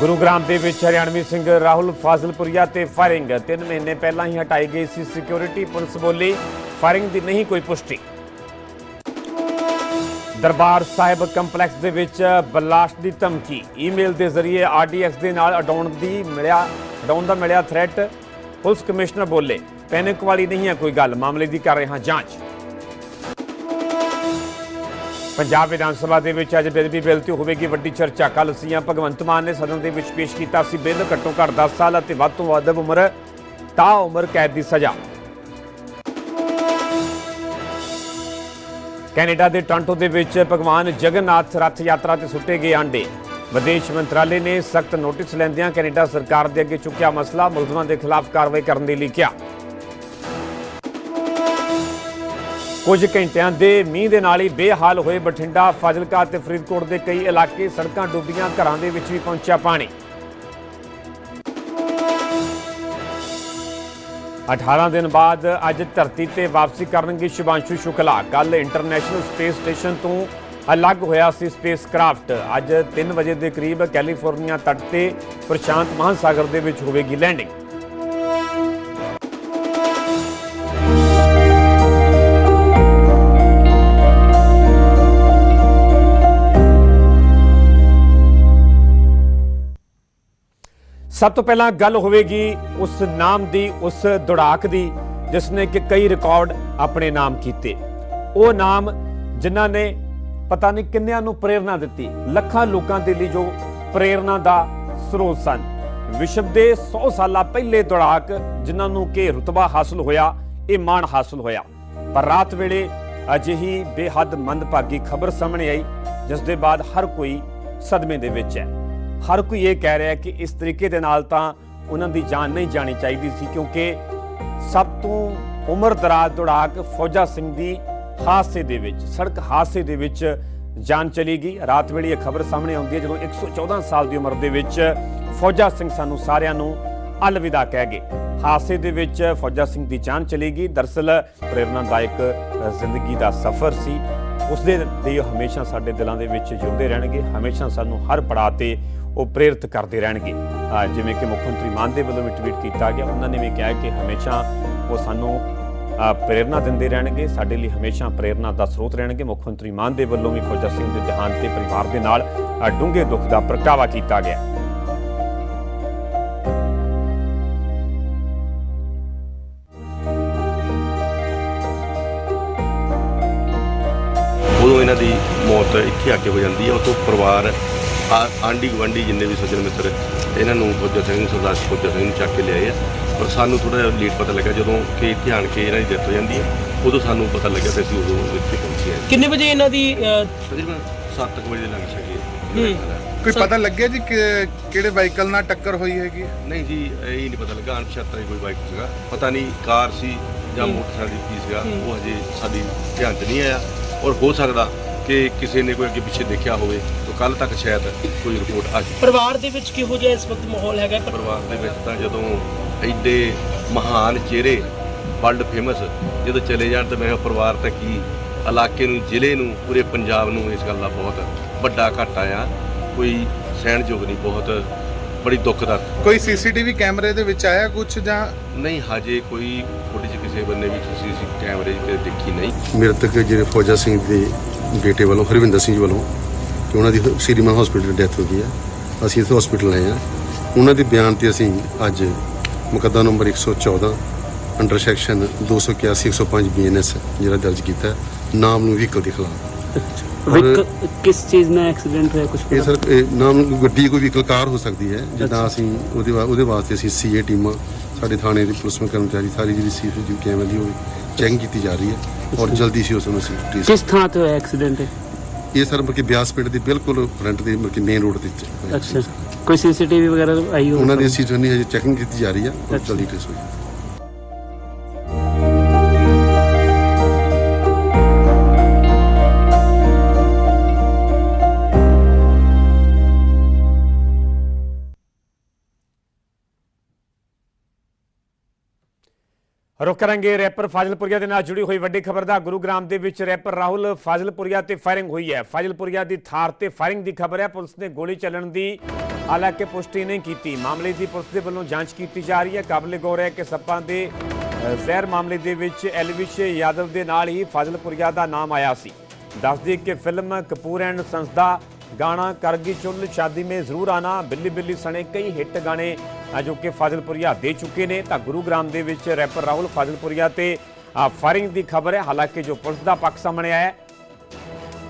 ਗੁਰੂਗ੍ਰਾਮ ਦੇ ਵਿੱਚ ਹਰਿਆਣਵੀ ਸਿੰਘ ਰਾਹੁਲ ਫਾਜ਼ਲਪੁਰੀਆ ਤੇ ਫਾਇਰਿੰਗ। 3 ਮਹੀਨੇ ਪਹਿਲਾਂ ਹੀ ਹਟਾਈ ਗਈ ਸੀ ਸਿਕਿਉਰਿਟੀ ਪੁਲਿਸ ਬੋਲੀ, ਫਾਇਰਿੰਗ ਦੀ ਨਹੀਂ ਕੋਈ ਪੁਸ਼ਟੀ। ਦਰਬਾਰ ਸਾਹਿਬ ਕੰਪਲੈਕਸ ਦੇ ਵਿੱਚ ਬਲਾਸਟ ਦੀ ਧਮਕੀ। ਈਮੇਲ ਦੇ ਜ਼ਰੀਏ ਆਰਡੀਐਕਸ ਦੇ ਨਾਲ ਅਡਾਉਣ ਦੀ ਮਿਲਿਆ ਅਡਾਉਣ ਦਾ ਮਿਲਿਆ ਥ੍ਰੈਟ ਪੁਲਿਸ ਕਮਿਸ਼ਨਰ ਬੋਲੇ, ਪੈਨਿਕ ਵਾਲੀ ਨਹੀਂ ਹੈ ਕੋਈ ਗੱਲ, ਮਾਮਲੇ ਦੀ ਕਰ ਰਹੇ ਹਾਂ ਜਾਂਚ। ਪੰਜਾਬ ਵਿਧਾਨ ਸਭਾ ਦੇ ਵਿੱਚ ਅੱਜ ਬੇਦਬੀ ਬਿੱਲ ਤੇ ਹੋਵੇਗੀ, ਵੱਡੀ ਚਰਚਾ। ਕੱਲ ਸੀਐਮ ਭਗਵੰਤ ਮਾਨ ਨੇ ਸਦਨ ਦੇ ਵਿੱਚ ਪੇਸ਼ ਕੀਤਾ ਸੀ ਬਿੱਲ, ਘੱਟੋ ਘੱਟ 10 ਸਾਲ ਅਤੇ ਵੱਧ ਤੋਂ ਵੱਧ ਉਮਰ। ਤਾਂ ਉਮਰ ਕੈਦ ਦੀ ਸਜ਼ਾ। ਕੈਨੇਡਾ ਦੇ ਟੋਰਾਂਟੋ ਦੇ ਵਿੱਚ ਭਗਵਾਨ ਜਗਨਨਾਥ ਰੱਥ ਯਾਤਰਾ ਤੇ ਸੁੱਟੇ ਗਏ ਆਂਡੇ। ਵਿਦੇਸ਼ ਮੰਤਰਾਲੇ ਨੇ ਸਖਤ ਨੋਟਿਸ ਲੈਂਦਿਆਂ ਕੈਨੇਡਾ ਸਰਕਾਰ ਦੇ ਅੱਗੇ ਚੁੱਕਿਆ ਮਸਲਾ, ਮੁਲਜ਼ਮਾਂ ਦੇ ਖਿਲਾਫ ਕਾਰਵਾਈ ਕਰਨ ਦੇ ਲਈ ਕਿਹਾ ਕੁਝ ਘੰਟਿਆਂ ਦੇ ਮੀਂਹ ਦੇ ਨਾਲ ਹੀ ਬੇਹਾਲ ਹੋਏ ਬਠਿੰਡਾ, ਫਾਜ਼ਿਲਕਾ ਤੇ ਫਰੀਦਕੋਟ ਦੇ ਕਈ ਇਲਾਕੇ ਸੜਕਾਂ ਡੁੱਬੀਆਂ, ਘਰਾਂ ਦੇ ਵਿੱਚ ਵੀ ਪਹੁੰਚਿਆ ਪਾਣੀ। 18 ਦਿਨ ਬਾਅਦ ਅੱਜ ਧਰਤੀ ਤੇ ਵਾਪਸੀ ਕਰਨਗੇ ਸ਼ਿਵਾਂਸ਼ੂ ਸ਼ੁਕਲਾ। ਕੱਲ ਇੰਟਰਨੈਸ਼ਨਲ ਸਪੇਸ ਸਟੇਸ਼ਨ ਤੋਂ ਅਲੱਗ ਹੋਇਆ ਸੀ ਸਪੇਸ ਕਰਾਫਟ ਅੱਜ 3 ਵਜੇ ਦੇ ਕਰੀਬ ਕੈਲੀਫੋਰਨੀਆ ਤੱਟ ਤੇ ਪ੍ਰਸ਼ਾਂਤ ਮਹਾਸਾਗਰ ਦੇ ਵਿੱਚ ਹੋਵੇਗੀ ਲੈਂਡਿੰਗ। ਸਭ ਤੋਂ ਪਹਿਲਾਂ ਗੱਲ ਹੋਵੇਗੀ ਉਸ ਨਾਮ ਦੀ, ਉਸ ਦੌੜਾਕ ਦੀ ਜਿਸ ਨੇ ਕਿ ਕਈ ਰਿਕਾਰਡ ਆਪਣੇ ਨਾਮ ਕੀਤੇ। ਉਹ ਨਾਮ ਜਿਨ੍ਹਾਂ ਨੇ ਪਤਾ ਨਹੀਂ ਕਿੰਨਿਆਂ ਨੂੰ ਪ੍ਰੇਰਣਾ ਦਿੱਤੀ। ਲੱਖਾਂ ਲੋਕਾਂ ਦੇ ਲਈ ਜੋ ਪ੍ਰੇਰਣਾ ਦਾ ਸਰੋਤ ਸਨ। ਵਿਸ਼ਵ ਦੇ 100 ਸਾਲਾਂ ਪਹਿਲੇ ਦੌੜਾਕ ਜਿਨ੍ਹਾਂ ਨੂੰ ਕਿ ਰੁਤਬਾ ਹਾਸਲ ਹੋਇਆ, ਇਹ ਮਾਣ ਹਾਸਲ ਹੋਇਆ। ਪਰ ਰਾਤ ਵੇਲੇ ਅਜਿਹੀ ਬੇਹੱਦ ਮੰਦਭਾਗੀ ਖਬਰ ਸਾਹਮਣੇ ਆਈ ਜਿਸ ਦੇ ਬਾਅਦ ਹਰ ਕੋਈ ਸਦਮੇ ਦੇ ਵਿੱਚ ਹੈ। ਹਰ ਕੋਈ ਇਹ ਕਹਿ ਰਿਹਾ ਕਿ ਇਸ ਤਰੀਕੇ ਦੇ ਨਾਲ ਤਾਂ ਉਹਨਾਂ ਦੀ ਜਾਨ ਨਹੀਂ ਜਾਣੀ ਚਾਹੀਦੀ ਸੀ, ਕਿਉਂਕਿ ਸਭ ਤੋਂ ਉਮਰ ਦਰਾਜ਼ ਦੌੜਾਕ ਫੌਜਾ ਸਿੰਘ ਦੀ ਹਾਦਸੇ ਦੇ ਵਿੱਚ, ਸੜਕ ਹਾਦਸੇ ਦੇ ਵਿੱਚ ਜਾਨ ਚਲੀ ਗਈ। ਰਾਤ ਵੇਲੇ ਇਹ ਖਬਰ ਸਾਹਮਣੇ ਆਉਂਦੀ ਹੈ ਜਦੋਂ 114 ਸਾਲ ਦੀ ਉਮਰ ਦੇ ਵਿੱਚ ਫੌਜਾ ਸਿੰਘ ਸਾਨੂੰ ਸਾਰਿਆਂ ਨੂੰ ਅਲਵਿਦਾ ਕਹਿ ਗਏ। ਹਾਦਸੇ ਦੇ ਵਿੱਚ ਫੌਜਾ ਸਿੰਘ ਦੀ ਜਾਨ ਚਲੀ ਗਈ। ਦਰਸਲ ਪ੍ਰੇਰਨਾਦਾਇਕ ਜ਼ਿੰਦਗੀ ਦਾ ਸਫ਼ਰ ਸੀ। ਉਸ ਦੇ ਲਈ ਹਮੇਸ਼ਾ ਸਾਡੇ ਦਿਲਾਂ ਦੇ ਵਿੱਚ ਜਿਉਂਦੇ ਰਹਿਣਗੇ। ਹਮੇਸ਼ਾ ਸਾਨੂੰ ਹਰ ਪੜਾਅ ਤੇ ਉਹ ਪ੍ਰੇਰਿਤ ਕਰਦੇ ਰਹਿਣਗੇ। ਜਿਵੇਂ ਕਿ ਮੁੱਖ ਮੰਤਰੀ ਮਾਨ ਦੇ ਵੱਲੋਂ ਵੀ ਟਵੀਟ ਕੀਤਾ ਗਿਆ, ਉਹਨਾਂ ਨੇ ਵੀ ਕਿਹਾ ਕਿ ਹਮੇਸ਼ਾ ਉਹ ਸਾਨੂੰ, ਅਹ ਪ੍ਰੇਰਨਾ ਦਿੰਦੇ ਰਹਿਣਗੇ, ਸਾਡੇ ਲਈ ਹਮੇਸ਼ਾ ਪ੍ਰੇਰਨਾ ਦਾ ਸਰੋਤ ਰਹਿਣਗੇ। ਮੁੱਖ ਮੰਤਰੀ ਮਾਨ ਦੇ ਵੱਲੋਂ ਵੀ ਫੌਜਾ ਸਿੰਘ ਦੇ ਦੇਹਾਂਤ ਤੇ ਪਰਿਵਾਰ ਦੇ ਨਾਲ ਡੂੰਘੇ ਦੁੱਖ ਦਾ ਪ੍ਰਗਟਾਵਾ ਕੀਤਾ ਗਿਆ। ਉਦੋਂ ਇਹਨਾਂ ਦੀ ਮੌਤ ਇੱਥੇ ਆ ਕੇ ਹੋ ਜਾਂਦੀ ਹੈ। ਉਹ ਪਰਿਵਾਰ ਆ- ਆਂਢੀ ਗੁਆਂਢੀ ਜਿੰਨੇ ਵੀ ਸੱਜਣ ਮਿੱਤਰ ਇਹਨਾਂ ਨੂੰ ਫੌਜਾ ਸਿੰਘ ਸਰਦਾਰ ਫੌਜਾ ਸਿੰਘ ਨੂੰ ਚੱਕ ਕੇ ਲਿਆਏ ਆ। ਪਰ ਸਾਨੂੰ ਥੋੜਾ ਜਿਹਾ ਲੇਟ ਪਤਾ ਲੱਗਾ ਜਦੋਂ ਕਿ ਇੱਥੇ ਆਣ ਕੇ ਇਹਨਾਂ ਦੀ ਡੈਥ ਹੋ ਜਾਂਦੀ ਹੈ ਉਦੋਂ ਸਾਨੂੰ ਪਤਾ ਲੱਗਿਆ ਤੇ ਅਸੀਂ ਉਦੋਂ ਇੱਥੇ ਪਹੁੰਚੇ ਹਾਂ ਕਿੰਨੇ ਵਜੇ ਇਹਨਾਂ ਦੀ ਤਕਰੀਬਨ 7 ਵਜੇ ਦੇ ਲੱਗ ਸਕੇ ਹੂੰ। ਕੋਈ ਪਤਾ ਲੱਗਿਆ ਜੀ ਕਿ ਕਿਹੜੇ ਵਾਹੀਕਲ ਨਾਲ ਟੱਕਰ ਹੋਈ ਹੈਗੀ ਨਹੀਂ ਜੀ ਇਹ ਹੀ ਨਹੀਂ ਪਤਾ ਲੱਗਾ ਅਣਪਛਾਤਾ ਕੋਈ ਬਾਈਕ ਸੀਗਾ। ਪਤਾ ਨਹੀਂ ਕਾਰ ਸੀ ਜਾਂ। ਮੋਟਰਸਾਈਕਲ ਕੀ ਸੀਗਾ। ਉਹ ਹਜੇ ਸਾਡੀ ਧਿਆਨ 'ਚ ਨਹੀਂ ਆਇਆ। ਔਰ ਹੋ ਸਕਦਾ ਕਿ ਕਿਸੇ ਨੇ ਕੋਈ ਅੱਗੇ ਪਿੱਛੇ ਦੇਖਿਆ ਹੋਵੇ। ਕੱਲ ਤੱਕ ਸ਼ਾਇਦ ਕੋਈ ਰਿਪੋਰਟ ਆ ਜਾਵੇ ਪਰਿਵਾਰ ਦੇ ਵਿੱਚ ਕਿਹੋ ਜਿਹਾ ਇਸ ਵਕਤ ਮਾਹੌਲ ਹੈਗਾ? ਪਰ- ਪਰਿਵਾਰ ਦੇ ਵਿੱਚ ਤਾਂ ਜਦੋਂ ਐਡੇ ਮਹਾਨ ਚਿਹਰੇ ਵਰਲਡ ਫੇਮਸ ਜਦੋਂ ਚਲੇ ਜਾਣ ਤਾਂ ਮੈਂ ਪਰਿਵਾਰ ਤਾਂ ਕੀ ਇਲਾਕੇ ਨੂੰ ਜ਼ਿਲ੍ਹੇ ਨੂੰ ਪੂਰੇ ਪੰਜਾਬ ਨੂੰ ਇਸ ਗੱਲ ਦਾ ਬਹੁਤ ਵੱਡਾ ਘਾਟਾ ਆ। ਕੋਈ ਸਹਿਣਯੋਗ ਨਹੀਂ ਬਹੁਤ ਬੜੀ ਦੁੱਖਦਾਰ ਕੋਈ ਸੀਸੀਟੀਵੀ ਕੈਮਰੇ ਦੇ ਵਿੱਚ ਆਇਆ ਕੁਝ ਜਾਂ? ਨਹੀਂ ਹਜੇ ਕੋਈ ਫੁਟੇਜ ਕਿਸੇ ਬੰਨੇ ਵੀ ਤੁਸੀਂ ਸੀ ਕੈਮਰੇ 'ਤੇ ਦੇਖੀ ਨਹੀਂ। ਮ੍ਰਿਤਕ ਜਿਹੜੇ ਫੌਜਾ ਸਿੰਘ ਦੇ ਬੇਟੇ ਵੱਲੋਂ ਹਰਵਿੰਦਰ ਸਿੰਘ ਜੀ ਵੱਲੋਂ ਕਿ ਉਹਨਾਂ ਦੀ ਸ਼੍ਰੀਮਨ ਹਸਪੀਟਲ ਡੈਥ ਹੋ ਗਈ ਹੈ। ਅਸੀਂ ਇਸ ਹਸਪੀਟਲ ਆਏ ਹਾਂ। ਉਹਨਾਂ ਦੇ ਬਿਆਨ ਤੇ ਅਸੀਂ ਅੱਜ ਮੁਕੱਦਮਾ ਨੰਬਰ 114 ਅੰਡਰ ਸੈਕਸ਼ਨ 281 105 ਬੀਐਨਐਸ ਜਿਹੜਾ ਦਰਜ ਕੀਤਾ ਨਾਮ ਨੂੰ ਵਹੀਕਲ ਦੇ ਖਿਲਾਫ। ਕਿਸ ਚੀਜ਼ ਨਾਲ ਐਕਸੀਡੈਂਟ ਹੋਇਆ ਕੁਝ ਇਹ ਸਰ ਇਹ ਨਾਮ ਗੱਡੀ ਕੋਈ ਵਹੀਕਲ ਕਾਰ ਹੋ ਸਕਦੀ ਹੈ। ਜਿੱਦਾਂ ਅਸੀਂ ਉਹਦੇ ਵਾਸਤੇ ਅਸੀਂ ਸੀਏ ਟੀਮਾਂ ਸਾਡੇ ਥਾਣੇ ਦੇ ਪੁਲਿਸ ਕਰਮਚਾਰੀ ਸਾਰੀ ਜਿਹੜੀ ਸੀਸੀਟੀਵੀ ਕੈਮਰੇ ਦੀ ਉਹ ਚੈਕਿੰਗ ਕੀਤੀ ਜਾ ਰਹੀ ਹੈ। ਔਰ ਜਲਦੀ ਸੀ ਉਸ ਨੂੰ ਅਸੀਂ trace ਕਿਸ ਥਾਂ ਤੇ ਹੋਇਆ ਐਕਸੀਡੈਂਟ ਇਹ ਸਰ ਮਤਲਬ ਕਿ ਬਿਆਸ ਪਿੰਡ ਦੇ ਬਿਲਕੁਲ ਫਰੰਟ ਦੇ ਮਤਲਬ ਕਿ ਮੇਨ ਰੋਡ ਦੇ ਉੱਤੇ ਅੱਛਾ। ਕੋਈ ਸੀਸੀਟੀਵੀ ਵਗੈਰਾ ਆਈ ਹੋ ਉਹਨਾਂ ਦੀ ਅਸੀਂ ਜਿਹੜੀ ਹਜੇ ਚੈਕਿੰਗ ਕੀਤੀ ਜਾ ਰਹੀ ਹੈ ਔਰ ਅੱਛਾ। ਜਲਦੀ ਟ੍ਰੇਸ ਹੋਈ। ਰੁਕ ਕਰਾਂਗੇ ਰੈਪਰ ਫਾਜ਼ਿਲਪੁਰੀਆ ਦੇ ਨਾਲ ਜੁੜੀ ਹੋਈ ਵੱਡੀ ਖਬਰ ਦਾ। ਗੁਰੂਗ੍ਰਾਮ ਦੇ ਵਿੱਚ ਰੈਪਰ ਰਾਹੁਲ ਫਾਜ਼ਿਲਪੁਰੀਆ ਤੇ ਫਾਇਰਿੰਗ ਹੋਈ ਹੈ। ਫਾਜ਼ਿਲਪੁਰੀਆ ਦੀ ਥਾਰ ਤੇ ਫਾਇਰਿੰਗ ਦੀ ਖਬਰ ਹੈ। ਪੁਲਿਸ ਨੇ ਗੋਲੀ ਚੱਲਣ ਦੀ ਹਾਲਾਂਕਿ ਪੁਸ਼ਟੀ ਨਹੀਂ ਕੀਤੀ। ਮਾਮਲੇ ਦੀ ਪੁਲਿਸ ਦੇ ਵੱਲੋਂ ਜਾਂਚ ਕੀਤੀ ਜਾ ਰਹੀ ਹੈ। ਕਾਬਲੇ ਗੌਰ ਹੈ ਕਿ ਸੱਪਾਂ ਦੇ ਅ, ਜ਼ਹਿਰ ਮਾਮਲੇ ਦੇ ਵਿੱਚ ਐਲਵਿਸ਼ ਯਾਦਵ ਦੇ ਨਾਲ ਹੀ ਫਾਜ਼ਿਲਪੁਰੀਆ ਦਾ ਨਾਮ ਆਇਆ ਸੀ। ਦੱਸਦੀ ਕਿ ਫਿਲਮ ਕਪੂਰ ਐਂਡ ਸੰਸ ਦਾ ਗਾਣਾ ਕਰਗੀ ਚੁੱਲ ਸ਼ਾਦੀ ਮੇ ਜ਼ਰੂਰ ਆਣਾ। ਬਿੱਲੀ ਬਿੱਲੀ ਸਣੇ ਕਈ ਹਿੱਟ ਗਾਣੇ। ਜੋ ਕਿ ਫਾਜ਼ਿਲਪੁਰੀਆ ਦੇ ਚੁੱਕੇ ਨੇ। ਤਾਂ ਗੁਰੂਗ੍ਰਾਮ ਦੇ ਵਿੱਚ ਰੈਪਰ ਰਾਹੁਲ ਫਾਜ਼ਿਲਪੁਰੀਆ ਤੇ ਫਾਇਰਿੰਗ ਦੀ ਖਬਰ ਹੈ। ਹਾਲਾਂਕਿ ਜੋ ਪੁਲਿਸ ਦਾ ਪੱਖ ਸਾਹਮਣੇ ਆਇਆ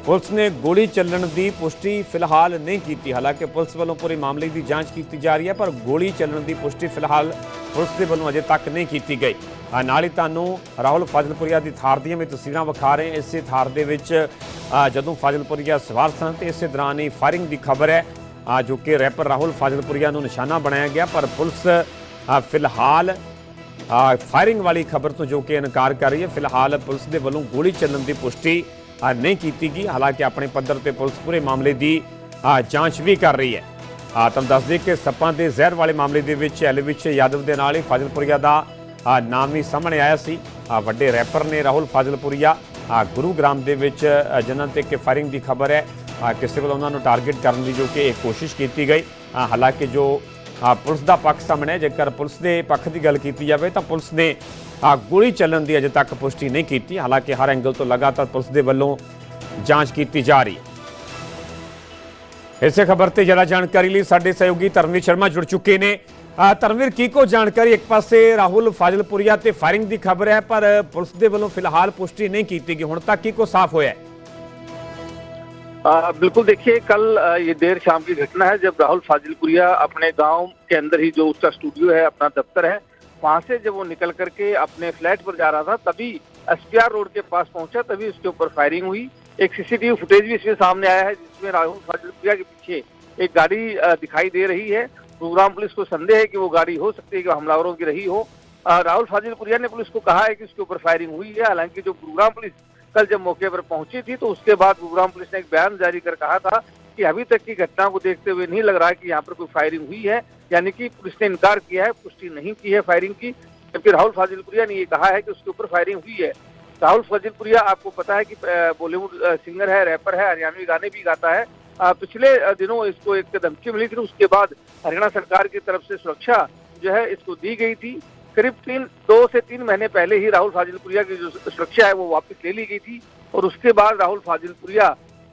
ਪੁਲਿਸ ਨੇ ਗੋਲੀ ਚੱਲਣ ਦੀ ਪੁਸ਼ਟੀ ਫਿਲਹਾਲ ਨਹੀਂ ਕੀਤੀ ਹਾਲਾਂਕਿ ਪੁਲਿਸ ਵੱਲੋਂ ਪੂਰੇ ਮਾਮਲੇ ਦੀ ਜਾਂਚ ਕੀਤੀ ਜਾ ਰਹੀ ਹੈ, ਪਰ ਗੋਲੀ ਚੱਲਣ ਦੀ ਪੁਸ਼ਟੀ ਫਿਲਹਾਲ ਪੁਲਿਸ ਦੇ ਵੱਲੋਂ ਅਜੇ ਤੱਕ ਨਹੀਂ ਕੀਤੀ ਗਈ ਨਾਲ ਹੀ ਤੁਹਾਨੂੰ ਰਾਹੁਲ ਫਾਜ਼ਿਲਪੁਰੀਆ ਦੀ ਥਾਰ ਦੀਆਂ ਵੀ ਤਸਵੀਰਾਂ ਵਿਖਾ ਰਹੇ ਹਾਂ। ਇਸੇ ਥਾਰ ਦੇ ਵਿੱਚ ਜਦੋਂ ਫਾਜ਼ਿਲਪੁਰੀਆ ਸਵਾਰ ਸਨ, ਤੇ ਇਸੇ ਦੌਰਾਨ ਹੀ ਫਾਇਰਿੰਗ ਦੀ ਖਬਰ ਹੈ ਜੋ ਕਿ ਰੈਪਰ ਰਾਹੁਲ ਫਾਜ਼ਿਲਪੁਰੀਆ ਨੂੰ ਨਿਸ਼ਾਨਾ ਬਣਾਇਆ ਗਿਆ, ਪਰ ਪੁਲਿਸ ਫਿਲਹਾਲ ਫਾਇਰਿੰਗ ਵਾਲੀ ਖਬਰ ਤੋਂ ਜੋ ਕਿ ਇਨਕਾਰ ਕਰ ਰਹੀ ਹੈ, ਫਿਲਹਾਲ ਪੁਲਿਸ ਦੇ ਵੱਲੋਂ ਗੋਲੀ ਚੱਲਣ ਦੀ ਪੁਸ਼ਟੀ ਨਹੀਂ ਕੀਤੀ ਗਈ। ਹਾਲਾਂਕਿ ਆਪਣੇ ਪੱਧਰ ਤੇ ਪੁਲਿਸ ਪੂਰੇ ਮਾਮਲੇ ਦੀ ਜਾਂਚ ਵੀ ਕਰ ਰਹੀ ਹੈ। ਆ ਤੁਹਾਨੂੰ ਦੱਸ ਦਈਏ ਕਿ ਸੱਪਾਂ ਦੇ ਜ਼ਹਿਰ ਵਾਲੇ ਮਾਮਲੇ ਦੇ ਵਿੱਚ ਐਲਵਿਸ਼ ਯਾਦਵ ਦੇ ਨਾਲ ਹੀ ਫਾਜ਼ਿਲਪੁਰੀਆ ਦਾ ਨਾਮ ਵੀ ਸਾਹਮਣੇ ਆਇਆ ਸੀ। ਵੱਡੇ ਰੈਪਰ ਨੇ ਰਾਹੁਲ ਫਾਜ਼ਿਲਪੁਰੀਆ ਆ, ਗੁਰੂਗ੍ਰਾਮ ਦੇ ਵਿੱਚ ਅ, ਜਿਨ੍ਹਾਂ ਤੇ ਕਿ ਫਾਇਰਿੰਗ ਦੀ ਖਬਰ ਹੈ। ਕਿਸੇ ਵੱਲੋਂ ਉਹਨਾਂ ਨੂੰ ਟਾਰਗੇਟ ਕਰਨ ਦੀ ਜੋ ਕਿ ਇੱਕ ਕੋਸ਼ਿਸ਼ ਕੀਤੀ ਗਈ। ਹਾਲਾਂਕਿ ਜੋ ਆ, ਪੁਲਿਸ ਦਾ ਪੱਖ ਸਾਹਮਣੇ ਜੇਕਰ ਪੁਲਿਸ ਦੇ ਪੱਖ ਦੀ ਗੱਲ ਕੀਤੀ ਜਾਵੇ ਤਾਂ ਪੁਲਿਸ ਨੇ ਆ, ਗੋਲੀ ਚੱਲਣ ਦੀ ਅਜੇ ਤੱਕ ਪੁਸ਼ਟੀ ਨਹੀਂ ਕੀਤੀ। ਹਾਲਾਂਕਿ ਹਰ ਐਂਗਲ ਤੋਂ ਲਗਾਤਾਰ ਪੁਲਿਸ ਦੇ ਵੱਲੋਂ ਜਾਂਚ ਕੀਤੀ ਜਾ ਰਹੀ ਹੈ। ਇਸੇ ਖਬਰ ਤੇ ਜ਼ਿਆਦਾ ਜਾਣਕਾਰੀ ਲਈ ਸਾਡੇ ਸਹਿਯੋਗੀ ਧਰਮਵੀਰ ਸ਼ਰਮਾ ਜੁੜ ਚੁੱਕੇ ਨੇ। ਧਰਮਵੀਰ ਕੀ ਕੋ ਜਾਣਕਾਰੀ? ਇੱਕ ਪਾਸੇ ਰਾਹੁਲ ਫਾਜ਼ਿਲਪੁਰੀਆ ਤੇ ਫਾਇਰਿੰਗ ਦੀ ਖਬਰ ਹੈ ਪਰ ਪੁਲਿਸ ਦੇ ਵੱਲੋਂ ਫਿਲਹਾਲ ਪੁਸ਼ਟੀ ਨਹੀਂ ਕੀਤੀ ਗਈ। ਹੁਣ ਤੱਕ ਕੀ ਕੋ ਸਾਫ਼ ਹੋਇਆ ਹੈ? आ, बिल्कुल देखिए कल ये देर शाम की घटना है जब राहुल फाजिलपुरिया अपने गाँव के अंदर ही जो उसका स्टूडियो है अपना दफ्तर है वहाँ से जब वो निकल करके अपने फ्लैट पर जा रहा था तभी एसपीआर रोड के पास पहुँचा तभी उसके ऊपर फायरिंग हुई। एक सीसीटीवी फुटेज भी इसमें सामने आया है जिसमें राहुल फाजिलपुरिया के पीछे एक गाड़ी दिखाई दे रही है। गुरुग्राम पुलिस को संदेह है कि वो गाड़ी हो सकती है कि हमलावरों की रही हो। राहुल फाजिलपुरिया ने पुलिस को कहा है कि उसके ऊपर फायरिंग हुई है। हालाँकि जो गुरुग्राम पुलिस कल जब मौके पर पहुँची थी तो उसके बाद गुरुग्राम पुलिस ने एक बयान जारी कर कहा था कि अभी तक की घटना को देखते हुए नहीं लग रहा है कि यहाँ पर कोई फायरिंग हुई है, यानी कि पुलिस ने इनकार किया है, पुष्टि नहीं की है फायरिंग की। जबकि राहुल फाजिलपुरिया ने ये कहा है कि उसके ऊपर फायरिंग हुई है। राहुल फाजिलपुरिया, आपको पता है कि बॉलीवुड सिंगर है रैपर है, हरियाणवी गाने भी गाता है। पिछले दिनों इसको एक धमकी मिली थी, उसके बाद हरियाणा सरकार की तरफ़ से सुरक्षा जो है इसको दी गई थी। करीब तीन, दो से तीन महीने पहले ही राहुल फाजिलपुरिया की जो सुरक्षा है वो वापस ले ली गई थी और उसके बाद राहुल फाजिलपुरिया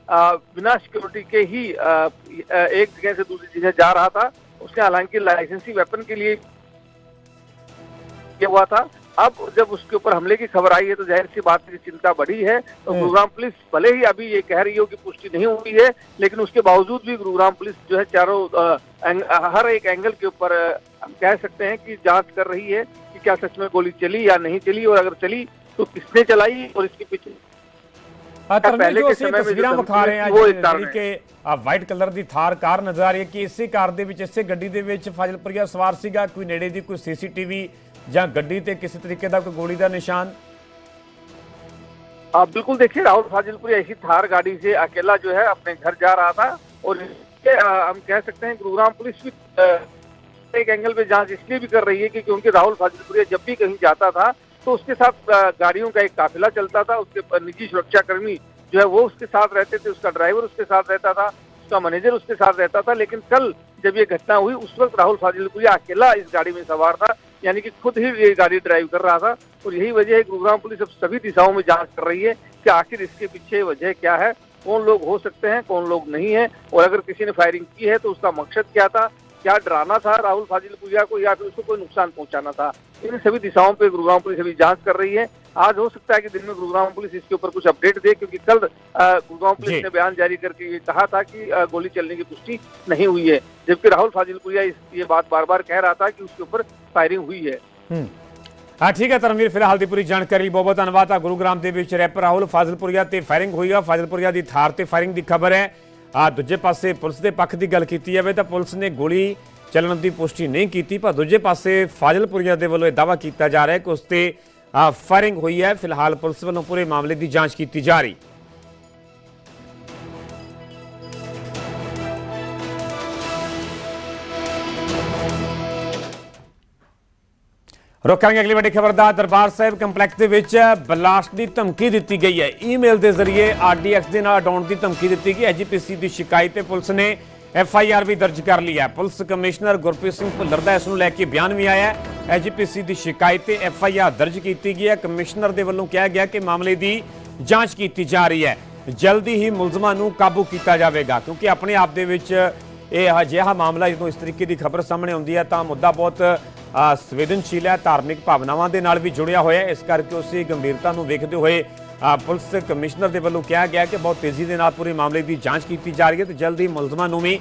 बिना सिक्योरिटी के ही एक जगह से दूसरी जगह जा रहा था। उसने हालाँकि लाइसेंसी वेपन के लिए हुआ था। अब जब उसके ऊपर हमले की खबर आई है तो जाहिर सी बात है कि चिंता बढ़ी है तो गुरुग्राम पुलिस भले ही अभी ये कह रही हो कि पुष्टि नहीं हुई है लेकिन उसके बावजूद भी गुरुग्राम पुलिस जो है चारों अ, एंग, हर एक एंगल के ऊपर अ, हम कह सकते हैं कि जांच कर रही है कि क्या सच में गोली चली या नहीं चली और अगर चली तो किसने चलाई और इसके पीछे ਆ ਧਰਮਵੀਰ ਪਹਿਲੇ ਜੋ ਕੇ ਅਸੀਂ ਸਮੇਂ ਵਿੱਚ ਤਸਵੀਰਾਂ ਜੋ ਵਿਖਾ ਰਹੇ ਹਾਂ ਉਹ ਇੱਕ ਜਿਹੜੀ ਕਾਰਨ ਕਿ ਆ ਵਾਈਟ ਕਲਰ ਦੀ ਥਾਰ ਕਾਰ ਨਜ਼ਰ ਆ ਰਹੀ ਹੈ ਕਿ ਇਸੇ ਕਾਰ ਦੇ ਵਿੱਚ ਇਸੇ ਗੱਡੀ ਦੇ ਵਿੱਚ ਫਾਜ਼ਿਲਪੁਰੀਆ ਸਵਾਰ ਸੀਗਾ ਕੋਈ ਨੇੜੇ ਦੀ ਕੋਈ ਸੀਸੀਟੀਵੀ ਜਾਂ ਗੱਡੀ ਤੇ ਕਿਸੇ ਤਰੀਕੇ ਦਾ ਕੋਈ ਗੋਲੀ ਦਾ ਨਿਸ਼ਾਨ आप बिल्कुल देखिए राहुल फाजिलपुरी ऐसी थार गाड़ी से अकेला जो है अपने घर जा रहा था और इसके, अ, हम कह सकते हैं गुरुग्राम पुलिस भी अ, एक एंगल पे जांच इसलिए भी कर रही है कि क्योंकि राहुल फाजिलपुरिया जब भी कहीं जाता था तो उसके साथ अ, गाड़ियों का एक काफिला चलता था उसके प- निजी सुरक्षा कर्मी जो है वो उसके साथ रहते थे उसका ड्राइवर उसके साथ रहता था उसका मैनेजर उसके साथ रहता था, लेकिन कल जब ये घटना हुई, उस वक्त राहुल फाजिलपुरिया अकेला इस गाड़ी में सवार था, यानी कि खुद ही ये गाड़ी ड्राइव कर रहा था, और यही वजह है गुरुग्राम पुलिस अब सभी दिशाओं में जाँच कर रही है कि आखिर इसके पीछे वजह क्या है, कौन लोग हो सकते हैं, कौन लोग नहीं है, और अगर किसी ने फायरिंग की है तो उसका मकसद क्या था, क्या डराना था राहुल फाजिलपुरिया को, या फिर उसको कोई नुकसान पहुंचाना था। इन सभी दिशाओं पे गुरुग्राम पुलिस अभी जांच कर रही है आज हो सकता है कि दिन में गुरुग्राम पुलिस इसके ऊपर कुछ अपडेट दे क्योंकि कल अ, गुरुग्राम जी। पुलिस ने बयान जारी करके ये कहा था कि अ, गोली चलने की पुष्टि नहीं हुई है जबकि राहुल फाजिलपुरिया इस ये बात बार बार कह रहा था कि उसके ऊपर फायरिंग हुई है ਹਾਂ ਠੀਕ ਹੈ ਧਰਮਵੀਰ ਫਿਲਹਾਲ ਦੀ ਪੂਰੀ ਜਾਣਕਾਰੀ ਲਈ ਬਹੁਤ ਬਹੁਤ ਧੰਨਵਾਦ ਆ ਗੁਰੂਗ੍ਰਾਮ ਦੇ ਵਿੱਚ ਰੈਪਰ ਰਾਹੁਲ ਫਾਜ਼ਿਲਪੁਰੀਆ ਤੇ ਫਾਇਰਿੰਗ ਹੋਈ ਆ ਫਾਜ਼ਿਲਪੁਰੀਆ ਦੀ ਥਾਰ ਤੇ ਫਾਇਰਿੰਗ ਦੀ ਖਬਰ ਹੈ ਆ ਦੂਜੇ ਪਾਸੇ ਪੁਲਿਸ ਦੇ ਪੱਖ ਦੀ ਗੱਲ ਕੀਤੀ ਜਾਵੇ ਤਾਂ ਪੁਲਿਸ ਨੇ ਗੋਲੀ ਚੱਲਣ ਦੀ ਪੁਸ਼ਟੀ ਨਹੀਂ ਕੀਤੀ, ਪਰ ਦੂਜੇ ਪਾਸੇ ਫਾਜ਼ਿਲਪੁਰੀਆ ਦੇ ਵੱਲੋਂ ਇਹ ਦਾਅਵਾ ਕੀਤਾ ਜਾ ਰਿਹਾ ਹੈ ਕਿ ਉਸ ਤੇ ਫਾਇਰਿੰਗ ਹੋਈ ਹੈ। ਫਿਲਹਾਲ ਪੁਲਿਸ ਵੱਲੋਂ ਪੂਰੇ ਮਾਮਲੇ ਦੀ ਜਾਂਚ ਕੀਤੀ ਜਾ ਰਹੀ। ਰੋਕਾਂਗੇ ਅਗਲੀ ਵੱਡੀ ਖਬਰ ਦਾ। ਦਰਬਾਰ ਸਾਹਿਬ ਕੰਪਲੈਕਸ ਦੇ ਵਿੱਚ ਬਲਾਸਟ ਦੀ ਧਮਕੀ ਦਿੱਤੀ ਗਈ ਹੈ। ਈਮੇਲ ਦੇ ਜ਼ਰੀਏ ਆਰਡੀਐਕਸ ਦੇ ਨਾਲ ਅਡਾਉਣ ਦੀ ਧਮਕੀ ਦਿੱਤੀ ਗਈ ਐਜੀਪੀਸੀ ਦੀ ਸ਼ਿਕਾਇਤ ਤੇ ਪੁਲਿਸ ਨੇ ਐਫ ਆਈ ਆਰ ਵੀ ਦਰਜ ਕਰ ਲਈ ਹੈ। ਪੁਲਿਸ ਕਮਿਸ਼ਨਰ ਗੁਰਪ੍ਰੀਤ ਸਿੰਘ ਭੁੱਲਰ ਦਾ ਇਸ ਨੂੰ ਲੈ ਕੇ ਬਿਆਨ ਵੀ ਆਇਆ ਹੈ। ਐਜੀਪੀਸੀ ਦੀ ਸ਼ਿਕਾਇਤ ਤੇ ਐਫ ਆਈ ਆਰ ਦਰਜ ਕੀਤੀ ਗਈ ਹੈ। ਕਮਿਸ਼ਨਰ ਦੇ ਵੱਲੋਂ ਕਿਹਾ ਗਿਆ ਕਿ ਮਾਮਲੇ ਦੀ ਜਾਂਚ ਕੀਤੀ ਜਾ ਰਹੀ ਹੈ। ਜਲਦੀ ਹੀ ਮੁਲਜ਼ਮਾਂ ਨੂੰ ਕਾਬੂ ਕੀਤਾ ਜਾਵੇਗਾ, ਕਿਉਂਕਿ ਆਪਣੇ ਆਪ ਦੇ ਵਿੱਚ ਇਹ ਅਜਿਹਾ ਮਾਮਲਾ ਜਦੋਂ ਇਸ ਤਰੀਕੇ ਦੀ ਖਬਰ ਸਾਹਮਣੇ ਆਉਂਦੀ ਹੈ, ਤਾਂ ਮੁੱਦਾ ਬਹੁਤ ਸੰਵੇਦਨਸ਼ੀਲ ਹੈ। ਧਾਰਮਿਕ ਭਾਵਨਾਵਾਂ ਦੇ ਨਾਲ ਵੀ ਜੁੜਿਆ ਹੋਇਆ ਹੈ। ਇਸ ਕਰਕੇ ਉਸੇ ਗੰਭੀਰਤਾ ਨੂੰ ਵੇਖਦੇ ਹੋਏ ਪੁਲਿਸ ਕਮਿਸ਼ਨਰ ਦੇ ਵੱਲੋਂ ਕਿਹਾ ਗਿਆ ਕਿ ਬਹੁਤ ਤੇਜ਼ੀ ਦੇ ਨਾਲ ਪੂਰੇ ਮਾਮਲੇ ਦੀ ਜਾਂਚ ਕੀਤੀ ਜਾ ਰਹੀ ਹੈ ਤੇ ਜਲਦੀ ਮੁਲਜ਼ਮਾਂ ਨੂੰ ਵੀ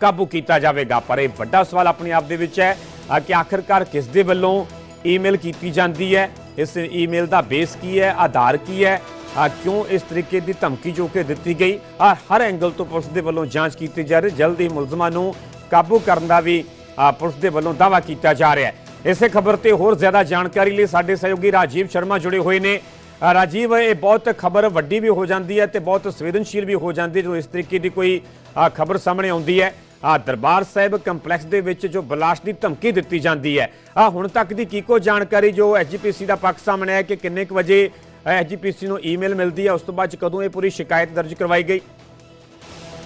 ਕਾਬੂ ਕੀਤਾ ਜਾਵੇਗਾ। ਪਰ ਇਹ ਵੱਡਾ ਸਵਾਲ ਆਪਣੇ ਆਪ ਦੇ ਵਿੱਚ ਹੈ ਕਿ ਆਖਰਕਾਰ ਕਿਸ ਦੇ ਵੱਲੋਂ ਈਮੇਲ ਕੀਤੀ ਜਾਂਦੀ ਹੈ? ਇਸ ਈਮੇਲ ਦਾ ਬੇਸ ਕੀ ਹੈ? ਆਧਾਰ ਕੀ ਹੈ? ਕਿਉਂ ਇਸ ਤਰੀਕੇ ਦੀ ਧਮਕੀ ਜੋ ਕਿ ਦਿੱਤੀ ਗਈ? ਹਰ ਐਂਗਲ ਤੋਂ ਪੁਲਿਸ ਦੇ ਵੱਲੋਂ ਜਾਂਚ ਕੀਤੀ ਜਾ ਰਹੀ, ਜਲਦ ਹੀ ਮੁਲਜ਼ਮਾਂ ਨੂੰ ਕਾਬੂ ਕਰਨ ਦਾ ਵੀ ਪੁਲਿਸ ਦੇ ਵੱਲੋਂ ਦਾਅਵਾ ਕੀਤਾ ਜਾ ਰਿਹਾ ਹੈ। ਇਸੇ ਖਬਰ ਤੇ ਹੋਰ ਜ਼ਿਆਦਾ ਜਾਣਕਾਰੀ ਲਈ ਸਾਡੇ ਸਹਿਯੋਗੀ ਰਾਜੀਵ ਸ਼ਰਮਾ ਜੁੜੇ ਹੋਏ ਨੇ। ਰਾਜੀਵ, ਇਹ ਬਹੁਤ ਖਬਰ ਵੱਡੀ ਵੀ ਹੋ ਜਾਂਦੀ ਹੈ ਤੇ ਬਹੁਤ ਸੰਵੇਦਨਸ਼ੀਲ ਵੀ ਹੋ ਜਾਂਦੀ ਹੈ, ਜਦੋਂ ਇਸ ਤਰੀਕੇ ਦੀ ਕੋਈ ਖਬਰ ਸਾਹਮਣੇ ਆਉਂਦੀ ਹੈ। ਆ ਦਰਬਾਰ ਸਾਹਿਬ ਕੰਪਲੈਕਸ ਦੇ ਵਿੱਚ ਜੋ ਬਲਾਸਟ ਦੀ ਧਮਕੀ ਦਿੱਤੀ ਜਾਂਦੀ ਹੈ। ਆ ਹੁਣ ਤੱਕ ਦੀ ਕੀ ਕੋ ਜਾਣਕਾਰੀ ਜੋ ਐਜੀਪੀਸੀ ਦਾ ਪੱਖ ਸਾਹਮਣੇ ਹੈ ਕਿ ਕਿੰਨੇ ਕੁ ਵਜੇ ਐਜੀਪੀਸੀ ਨੂੰ ਈਮੇਲ ਮਿਲਦੀ ਹੈ, ਉਸ ਤੋਂ ਬਾਅਦ 'ਚ ਕਦੋਂ ਇਹ ਪੂਰੀ ਸ਼ਿਕਾਇਤ ਦਰਜ ਕਰਵਾਈ ਗਈ?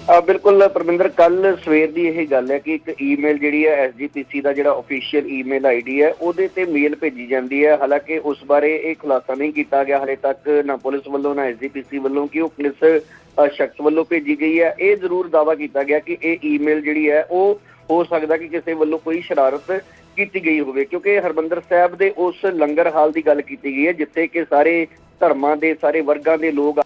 ਬਿਲਕੁਲ ਪਰਮਿੰਦਰ ਕੱਲ ਸਵੇਰ ਦੀ ਇਹ ਗੱਲ ਹੈ ਕਿ ਇੱਕ ਈਮੇਲ ਜਿਹੜੀ ਹੈ ਐਸਜੀਪੀਸੀ ਦਾ ਜਿਹੜਾ ਅਫੀਸ਼ੀਅਲ ਈਮੇਲ ਆਈਡੀ ਹੈ, ਉਹਦੇ ਤੇ ਮੇਲ ਭੇਜੀ ਜਾਂਦੀ ਹੈ। ਹਾਲਾਂਕਿ ਉਸ ਬਾਰੇ ਇਹ ਖੁਲਾਸਾ ਨਹੀਂ ਕੀਤਾ ਗਿਆ, ਹਲੇ ਤੱਕ ਨਾ ਪੁਲਿਸ ਵੱਲੋਂ, ਨਾ ਐਸਜੀਪੀਸੀ ਵੱਲੋਂ, ਕਿ ਉਹ ਕਿਸ ਸ਼ਖਸ ਵੱਲੋਂ ਭੇਜੀ ਗਈ ਹੈ। ਇਹ ਜ਼ਰੂਰ ਦਾਵਾ ਕੀਤਾ ਗਿਆ ਕਿ ਇਹ ਈਮੇਲ ਜਿਹੜੀ ਹੈ, ਉਹ ਹੋ ਸਕਦਾ ਕਿ ਕਿਸੇ ਵੱਲੋਂ ਕੋਈ ਸ਼ਰਾਰਤ ਕੀਤੀ ਗਈ ਹੋਵੇ, ਕਿਉਂਕਿ ਹਰਮੰਦਰ ਸਾਹਿਬ ਦੇ ਉਸ ਲੰਗਰ ਹਾਲ ਦੀ ਗੱਲ ਕੀਤੀ ਗਈ ਹੈ, ਜਿੱਥੇ ਕਿ ਸਾਰੇ ਧਰਮਾਂ ਦੇ, ਸਾਰੇ ਵਰਗਾਂ ਦੇ ਲੋਕ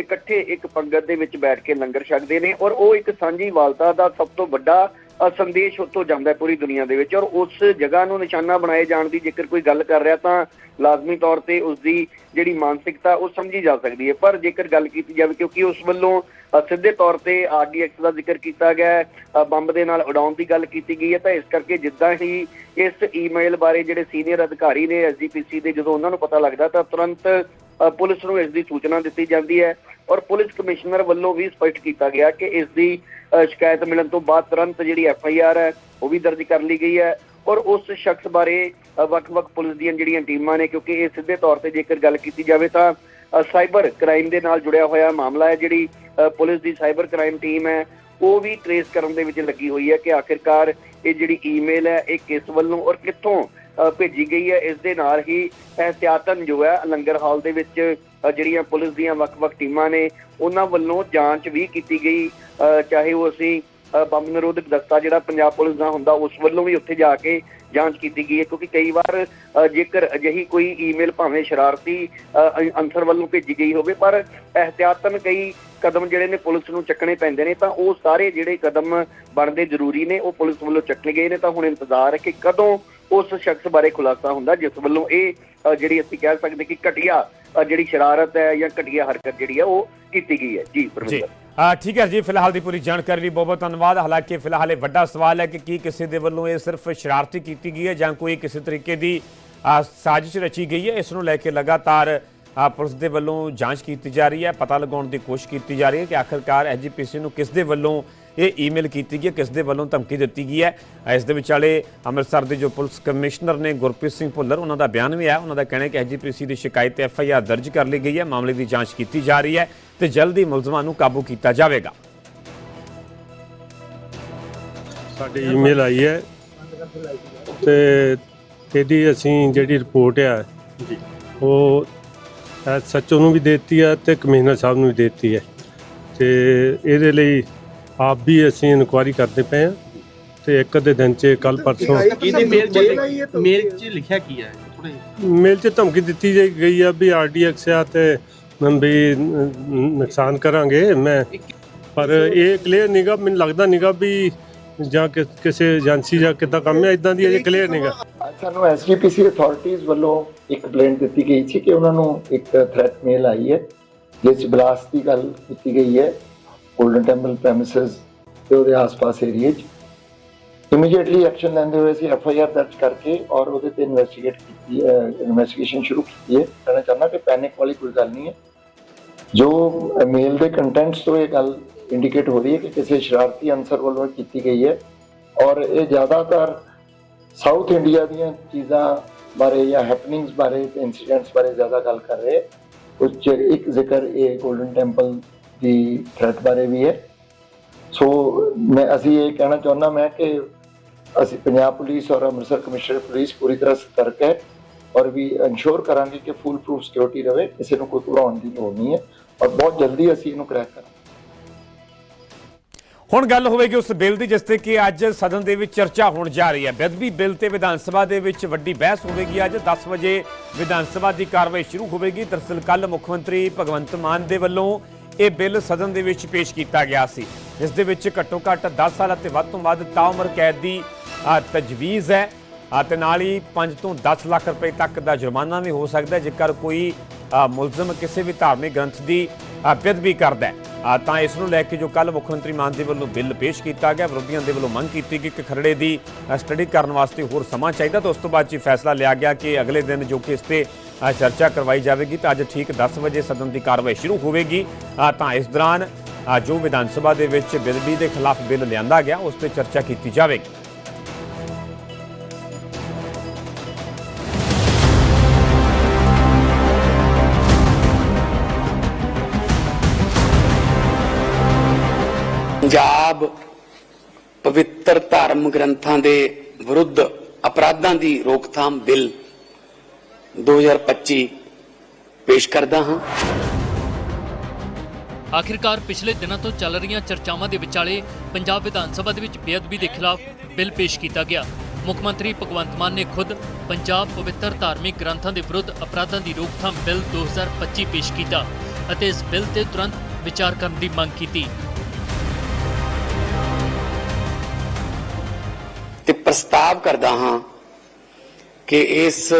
ਇਕੱਠੇ ਇੱਕ ਪੰਗਤ ਦੇ ਵਿੱਚ ਬੈਠ ਕੇ ਲੰਗਰ ਛਕਦੇ ਨੇ ਔਰ ਉਹ ਇੱਕ ਸਾਂਝੀ ਵਾਲਤਾ ਦਾ ਸਭ ਤੋਂ ਵੱਡਾ ਸੰਦੇਸ਼ ਉੱਥੋਂ ਜਾਂਦਾ ਪੂਰੀ ਦੁਨੀਆ ਦੇ ਵਿੱਚ ਔਰ ਉਸ ਜਗ੍ਹਾ ਨੂੰ ਨਿਸ਼ਾਨਾ ਬਣਾਏ ਜਾਣ ਦੀ ਜੇਕਰ ਕੋਈ ਗੱਲ ਕਰ ਰਿਹਾ ਤਾਂ ਲਾਜ਼ਮੀ ਤੌਰ ਤੇ ਉਸ ਦੀ ਜਿਹੜੀ ਮਾਨਸਿਕਤਾ ਉਹ ਸਮਝੀ ਜਾ ਸਕਦੀ ਹੈ। ਪਰ ਜੇਕਰ ਗੱਲ ਕੀਤੀ ਜਾਵੇ ਕਿਉਂਕਿ ਉਸ ਵੱਲੋਂ ਸਿੱਧੇ ਤੌਰ ਤੇ ਆਰਡੀਐਕਸ ਦਾ ਜ਼ਿਕਰ ਕੀਤਾ ਗਿਆ ਹੈ ਬੰਬ ਦੇ ਨਾਲ ਉਡਾਉਣ ਦੀ ਗੱਲ ਕੀਤੀ ਗਈ ਹੈ ਤਾਂ ਇਸ ਕਰਕੇ ਜਿੱਦਾਂ ਹੀ ਇਸ ਈਮੇਲ ਬਾਰੇ ਜਿਹੜੇ ਸੀਨੀਅਰ ਅਧਿਕਾਰੀ ਨੇ ਐਸਜੀਪੀਸੀ ਦੇ ਜਦੋਂ ਉਹਨਾਂ ਨੂੰ ਪਤਾ ਲੱਗਦਾ ਤਾਂ ਤੁਰੰਤ ਪੁਲਿਸ ਨੂੰ ਇਸ ਦੀ ਸੂਚਨਾ ਦਿੱਤੀ ਜਾਂਦੀ ਹੈ। ਔਰ ਪੁਲਿਸ ਕਮਿਸ਼ਨਰ ਵੱਲੋਂ ਵੀ ਸਪਸ਼ਟ ਕੀਤਾ ਗਿਆ ਕਿ ਇਸ ਦੀ ਸ਼ਿਕਾਇਤ ਮਿਲਣ ਤੋਂ ਬਾਅਦ ਤੁਰੰਤ ਜਿਹੜੀ ਐਫ ਆਈ ਆਰ ਹੈ, ਉਹ ਵੀ ਦਰਜ ਕਰ ਲਈ ਗਈ ਹੈ ਔਰ ਉਸ ਸ਼ਖਸ ਬਾਰੇ ਵੱਖ-ਵੱਖ ਪੁਲਿਸ ਦੀਆਂ ਜਿਹੜੀਆਂ ਟੀਮਾਂ ਨੇ ਕਿਉਂਕਿ ਇਹ ਸਿੱਧੇ ਤੌਰ ਤੇ ਜੇਕਰ ਗੱਲ ਕੀਤੀ ਜਾਵੇ ਤਾਂ ਸਾਈਬਰ ਕ੍ਰਾਈਮ ਦੇ ਨਾਲ ਜੁੜਿਆ ਹੋਇਆ ਮਾਮਲਾ ਹੈ ਜਿਹੜੀ ਪੁਲਿਸ ਦੀ ਸਾਈਬਰ ਕ੍ਰਾਈਮ ਟੀਮ ਹੈ, ਉਹ ਵੀ ਟਰੇਸ ਕਰਨ ਦੇ ਵਿੱਚ ਲੱਗੀ ਹੋਈ ਹੈ ਕਿ ਆਖਿਰਕਾਰ ਇਹ ਜਿਹੜੀ ਈਮੇਲ ਹੈ, ਇਹ ਕਿਸ ਵੱਲੋਂ ਔਰ ਕਿੱਥੋਂ ਭੇਜੀ ਗਈ ਹੈ। ਇਸ ਦੇ ਨਾਲ ਹੀ ਅਹਤਿਆਤਨ ਜੋ ਹੈ ਲੰਗਰ ਹਾਲ ਦੇ ਵਿੱਚ ਜਿਹੜੀਆਂ ਪੁਲਿਸ ਦੀਆਂ ਵੱਖ-ਵੱਖ ਟੀਮਾਂ ਨੇ ਉਹਨਾਂ ਵੱਲੋਂ ਜਾਂਚ ਵੀ ਕੀਤੀ ਗਈ। ਅ, ਚਾਹੇ ਉਹ ਅਸੀਂ ਬੰਬ ਨਿਰੋਧਕ ਦਸਤਾ ਜਿਹੜਾ ਪੰਜਾਬ ਪੁਲਿਸ ਦਾ ਹੁੰਦਾ ਉਸ ਵੱਲੋਂ ਵੀ ਉੱਥੇ ਜਾ ਕੇ ਜਾਂਚ ਕੀਤੀ ਗਈ ਹੈ। ਕਿਉਂਕਿ ਕਈ ਵਾਰ ਜੇਕਰ ਅਜਿਹੀ ਕੋਈ ਈਮੇਲ ਭਾਵੇਂ ਸ਼ਰਾਰਤੀ ਅ, ਅਨਸਰ ਵੱਲੋਂ ਭੇਜੀ ਗਈ ਹੋਵੇ ਪਰ ਅਹਤਿਆਤਨ ਕਈ ਕਦਮ ਜਿਹੜੇ ਨੇ ਪੁਲਿਸ ਨੂੰ ਚੱਕਣੇ ਪੈਂਦੇ ਨੇ ਤਾਂ ਉਹ ਸਾਰੇ ਜਿਹੜੇ ਕਦਮ ਬਣਦੇ ਜ਼ਰੂਰੀ ਨੇ ਉਹ ਪੁਲਿਸ ਵੱਲੋਂ ਚੱਕੇ ਗਏ ਨੇ। ਤਾਂ ਹੁਣ ਇੰਤਜ਼ਾਰ ਹੈ ਕਿ ਕਦੋਂ ਉਸ ਸ਼ਖਸ ਬਾਰੇ ਖੁਲਾਸਾ ਹੁੰਦਾ ਜਿਸ ਵੱਲੋਂ ਇਹ ਜਿਹੜੀ ਅਸੀਂ ਕਹਿ ਸਕਦੇ ਕਿ ਘਟੀਆ ਜਿਹੜੀ ਸ਼ਰਾਰਤ ਹੈ ਜਾਂ ਘਟੀਆ ਹਰਕਤ ਜਿਹੜੀ ਹੈ ਉਹ ਕੀਤੀ ਗਈ ਹੈ। ਜੀ ਆ ਠੀਕ ਹੈ ਜੀ ਫਿਲਹਾਲ ਦੀ ਪੂਰੀ ਜਾਣਕਾਰੀ ਲਈ ਬਹੁਤ ਬਹੁਤ ਧੰਨਵਾਦ। ਹਾਲਾਂਕਿ ਫਿਲਹਾਲ ਇਹ ਵੱਡਾ ਸਵਾਲ ਹੈ ਕਿ ਕੀ ਕਿਸੇ ਦੇ ਵੱਲੋਂ ਇਹ ਸਿਰਫ ਸ਼ਰਾਰਤੀ ਕੀਤੀ ਗਈ ਹੈ ਜਾਂ ਕੋਈ ਕਿਸੇ ਤਰੀਕੇ ਦੀ ਸਾਜ਼ਿਸ਼ ਰਚੀ ਗਈ ਹੈ? ਇਸ ਨੂੰ ਲੈ ਕੇ ਲਗਾਤਾਰ ਪੁਲਿਸ ਦੇ ਵੱਲੋਂ ਜਾਂਚ ਕੀਤੀ ਜਾ ਰਹੀ ਹੈ। ਪਤਾ ਲਗਾਉਣ ਦੀ ਕੋਸ਼ਿਸ਼ ਕੀਤੀ ਜਾ ਰਹੀ ਹੈ ਕਿ ਆਖਰਕਾਰ ਐਜੀਪੀਸੀ ਨੂੰ ਕਿਸ ਦੇ ਵੱਲੋਂ ਇਹ ਈਮੇਲ ਕੀਤੀ ਗਈ ਹੈ ਕਿਸ ਦੇ ਵੱਲੋਂ ਧਮਕੀ ਦਿੱਤੀ ਗਈ ਹੈ। ਇਸ ਦੇ ਵਿਚਾਲੇ ਅੰਮ੍ਰਿਤਸਰ ਦੇ ਜੋ ਪੁਲਿਸ ਕਮਿਸ਼ਨਰ ਨੇ ਗੁਰਪ੍ਰੀਤ ਸਿੰਘ ਭੁੱਲਰ ਉਹਨਾਂ ਦਾ ਬਿਆਨ ਵੀ ਆਇਆ ਉਹਨਾਂ ਦਾ ਕਹਿਣਾ ਹੈ ਕਿ ਐਜੀਪੀਸੀ ਦੀ ਸ਼ਿਕਾਇਤ ਤੇ ਐਫ ਆਈ ਆਰ ਦਰਜ ਕਰ ਲਈ ਗਈ ਹੈ। ਮਾਮਲੇ ਦੀ ਜਾਂਚ ਕੀਤੀ ਜਾ ਰਹੀ ਹੈ ਤੇ ਜਲਦੀ ਮੁਲਜ਼ਮਾਂ ਨੂੰ ਕਾਬੂ ਕੀਤਾ ਜਾਵੇਗਾ। ਸਾਡੀ ਈਮੇਲ ਆਈ ਹੈ ਤੇ ਇਹਦੀ ਅਸੀਂ ਜਿਹੜੀ ਰਿਪੋਰਟ ਆ ਉਹ ਸੱਚੋ ਨੂੰ ਵੀ ਦਿੱਤੀ ਹੈ ਤੇ ਕਮਿਸ਼ਨਰ ਸਾਹਿਬ ਨੂੰ ਵੀ ਦਿੱਤੀ ਹੈ ਤੇ ਇਹਦੇ ਲਈ ਆਪ ਵੀ ਅਸੀਂ ਇਨਕੁਆਇਰੀ ਕਰਦੇ ਪਏ ਹਾਂ ਤੇ ਇੱਕ ਅੱਧੇ ਦਿਨ ਚ ਕੱਲ ਪਰਸੋਂ ਇਹਦੀ ਮੇਲ ਚ ਮੇਲ ਚ ਲਿਖਿਆ ਕੀ ਹੈ ਥੋੜਾ ਮੇਲ 'ਚ ਧਮਕੀ ਦਿੱਤੀ ਜਾਈ ਗਈ ਆ ਵੀ ਆਰਡੀਐਕਸ ਆ ਤੇ ਮੈਂ ਵੀ ਨੁਕਸਾਨ ਕਰਾਂਗੇ ਮੈਂ ਪਰ ਇਹ ਕਲੀਅਰ ਨਹੀਂਗਾ ਮੈਨੂੰ ਲੱਗਦਾ ਨਹੀਂਗਾ ਵੀ ਜਾਂ ਕਿ- ਕਿਸੇ ਏਜੰਸੀ ਜਾਂ ਕਿੱਦਾਂ ਕੰਮ ਹੈ ਇਦਾਂ ਦੀ ਅਜੇ ਕਲੀਅਰ ਨਹੀਂਗਾ ਸਾਨੂੰ ਐਸਜੀਪੀਸੀ ਅਥਾਰਟੀਆਂ ਵੱਲੋਂ ਇੱਕ ਕੰਪਲੇਂਟ ਦਿੱਤੀ ਗਈ ਸੀ ਕਿ ਉਹਨਾਂ ਨੂੰ ਇੱਕ ਥ੍ਰੈਟ ਮੇਲ ਆਈ ਹੈ ਜਿਸ 'ਚ ਬਲਾਸਟ ਦੀ ਗੱਲ ਕੀਤੀ ਗਈ ਹੈ। ਗੋਲਡਨ ਟੈਂਪਲ ਪ੍ਰੈਮਿਸਸ ਤੇ ਉਹਦੇ ਆਸ-ਪਾਸ ਏਰੀਏ 'ਚ। ਇਮੀਡੀਏਟਲੀ ਐਕਸ਼ਨ ਲੈਂਦੇ ਹੋਏ ਅਸੀਂ ਐਫ ਆਈ ਆਰ ਦਰਜ ਕਰਕੇ ਔਰ ਉਹਦੇ ਤੇ ਇਨਵੈਸਟੀਗੇਟ ਕੀਤੀ ਹੈ ਇਨਵੈਸਟੀਗੇਸ਼ਨ ਸ਼ੁਰੂ ਕੀਤੀ ਹੈ। ਕਹਿਣਾ ਚਾਹੁੰਦਾ ਕਿ ਪੈਨਿਕ ਵਾਲੀ ਕੋਈ ਗੱਲ ਨਹੀਂ ਹੈ। ਜੋ ਮੇਲ ਦੇ ਕੰਟੈਂਟਸ ਤੋਂ ਇਹ ਗੱਲ ਇੰਡੀਕੇਟ ਹੋ ਰਹੀ ਹੈ ਕਿ ਕਿਸੇ ਸ਼ਰਾਰਤੀ ਅਨਸਰ ਵੱਲੋਂ ਕੀਤੀ ਗਈ ਹੈ। ਔਰ ਇਹ ਜ਼ਿਆਦਾਤਰ ਸਾਊਥ ਇੰਡੀਆ ਦੀਆਂ ਚੀਜ਼ਾਂ ਬਾਰੇ ਜਾਂ ਹੈਪਨਿੰਗਸ ਬਾਰੇ ਤੇ ਇਨਸੀਡੈਂਟਸ ਬਾਰੇ ਜ਼ਿਆਦਾ ਗੱਲ ਕਰ ਰਹੇ ਕੁਝ ਇੱਕ ਜ਼ਿਕਰ ਇਹ ਗੋਲਡਨ ਟੈਂਪਲ ਦੀ ਥ੍ਰੈਟ ਬਾਰੇ ਵੀ ਹੈ। ਸੋ ਮੈਂ ਅਸੀਂ ਇਹ ਕਹਿਣਾ ਚਾਹੁੰਦਾ ਮੈਂ ਕਿ ਅਸੀਂ ਪੰਜਾਬ ਪੁਲਿਸ ਔਰ ਅੰਮ੍ਰਿਤਸਰ ਕਮਿਸ਼ਨਰ ਪੁਲਿਸ ਪੂਰੀ ਤਰ੍ਹਾਂ ਸਤਰਕ ਹੈ ਔਰ ਵੀ ਇਨਸ਼ੋਰ ਕਰਾਂਗੇ ਕਿ ਫੁੱਲ ਪ੍ਰੂਫ ਸਿਕਿਉਰਿਟੀ ਰਵੇ, ਕਿਸੇ ਨੂੰ ਕੋਈ ਘਬਰਾਉਣ ਦੀ ਲੋੜ ਨਹੀਂ ਹੈ ਔਰ ਬਹੁਤ ਜਲਦੀ ਅਸੀਂ ਇਹਨੂੰ ਕਰੈਕ ਕਰਾਂਗੇ। ਹੁਣ ਗੱਲ ਹੋਵੇਗੀ ਉਸ ਬਿੱਲ ਦੀ, ਜਿਸ ਤੇ ਕਿ ਅੱਜ ਸਦਨ ਦੇ ਵਿੱਚ ਚਰਚਾ ਹੋਣ ਜਾ ਰਹੀ ਹੈ। ਬੇਅਦਬੀ ਬਿੱਲ ਤੇ ਵਿਧਾਨ ਸਭਾ ਦੇ ਵਿੱਚ ਵੱਡੀ ਬਹਿਸ ਹੋਵੇਗੀ ਅੱਜ। 10 ਵਜੇ ਵਿਧਾਨ ਸਭਾ ਦੀ ਕਾਰਵਾਈ ਸ਼ੁਰੂ ਹੋਵੇਗੀ। ਦਰਅਸਲ ਕੱਲ ਮੁੱਖ ਮੰਤਰੀ ਭਗਵੰਤ ਮਾਨ ਦੇ ਵੱਲੋਂ ਇਹ ਬਿੱਲ ਸਦਨ ਦੇ ਵਿੱਚ ਪੇਸ਼ ਕੀਤਾ ਗਿਆ ਸੀ। ਇਸ ਦੇ ਵਿੱਚ ਘੱਟੋ ਘੱਟ 10 ਸਾਲ ਅਤੇ ਵੱਧ ਤੋਂ ਵੱਧ ਤਾਉਮਰ ਕੈਦ ਦੀ ਤਜਵੀਜ਼ ਹੈ। ਅਤੇ ਨਾਲ ਹੀ 5 ਤੋਂ 10 ਲੱਖ ਰੁਪਏ ਤੱਕ ਦਾ ਜੁਰਮਾਨਾ ਵੀ ਹੋ ਸਕਦਾ ਜੇਕਰ ਕੋਈ ਮੁਲਜ਼ਮ ਕਿਸੇ ਵੀ ਧਾਰਮਿਕ ਗ੍ਰੰਥ ਦੀ ਬੇਅਦਬੀ ਕਰਦਾ ਹੈ। ਤਾਂ ਇਸ ਨੂੰ ਲੈ ਕੇ ਜੋ ਕੱਲ ਮੁੱਖ ਮੰਤਰੀ ਮਾਨ ਦੇ ਵੱਲੋਂ ਬਿੱਲ ਪੇਸ਼ ਕੀਤਾ ਗਿਆ, ਵਿਰੋਧੀਆਂ ਦੇ ਵੱਲੋਂ ਮੰਗ ਕੀਤੀ ਗਈ ਕਿ ਖਰੜੇ ਦੀ ਸਟੱਡੀ ਕਰਨ ਵਾਸਤੇ ਹੋਰ ਸਮਾਂ ਚਾਹੀਦਾ, ਤਾਂ ਉਸ ਤੋਂ ਬਾਅਦ 'ਚ ਫੈਸਲਾ ਲਿਆ ਗਿਆ ਕਿ ਅਗਲੇ ਦਿਨ ਜੋ ਕਿ ਇਸ ਤੇ ਚਰਚਾ ਕਰਵਾਈ ਜਾਵੇਗੀ, ਤਾਂ ਅੱਜ ਠੀਕ 10 ਵਜੇ ਸਦਨ ਦੀ ਕਾਰਵਾਈ ਸ਼ੁਰੂ ਹੋਵੇਗੀ। ਤਾਂ ਇਸ ਦੌਰਾਨ ਜੋ ਵਿਧਾਨ ਸਭਾ ਦੇ ਵਿੱਚ ਬਿਜਲੀ ਦੇ ਖਿਲਾਫ ਬਿੱਲ ਲਿਆਂਦਾ ਗਿਆ, ਉਸ ਤੇ ਚਰਚਾ ਕੀਤੀ ਜਾਵੇਗੀ। ਪੰਜਾਬ ਪਵਿੱਤਰ ਧਰਮ ਗ੍ਰੰਥਾਂ ਦੇ ਵਿਰੁੱਧ ਅਪਰਾਧਾਂ ਦੀ ਰੋਕਥਾਮ ਬਿੱਲ 2025 ਪੇਸ਼ ਕਰਦਾ ਹਾਂ। ਆਖਿਰਕਾਰ ਪਿਛਲੇ ਦਿਨਾਂ ਤੋਂ ਚੱਲ ਰਹੀਆਂ ਚਰਚਾਵਾਂ ਦੇ ਵਿਚਾਲੇ ਪੰਜਾਬ ਵਿਧਾਨ ਸਭਾ ਦੇ ਵਿੱਚ ਬੇਅਦਬੀ ਦੇ ਖਿਲਾਫ ਬਿੱਲ ਪੇਸ਼ ਕੀਤਾ ਗਿਆ। ਮੁੱਖ ਮੰਤਰੀ ਭਗਵੰਤ ਮਾਨ ਨੇ ਖੁਦ ਪੰਜਾਬ ਪਵਿੱਤਰ ਧਾਰਮਿਕ ਗ੍ਰੰਥਾਂ ਦੇ ਵਿਰੁੱਧ ਅਪਰਾਧਾਂ ਦੀ ਰੋਕਥਾਮ ਬਿੱਲ 2025 ਪੇਸ਼ ਕੀਤਾ ਅਤੇ ਇਸ ਬਿੱਲ ਤੇ ਤੁਰੰਤ ਵਿਚਾਰ ਕਰਨ ਦੀ ਮੰਗ ਕੀਤੀ। ਪ੍ਰਸਤਾਵ ਕਰਦਾ ਹਾਂ ਕਿ ਇਸ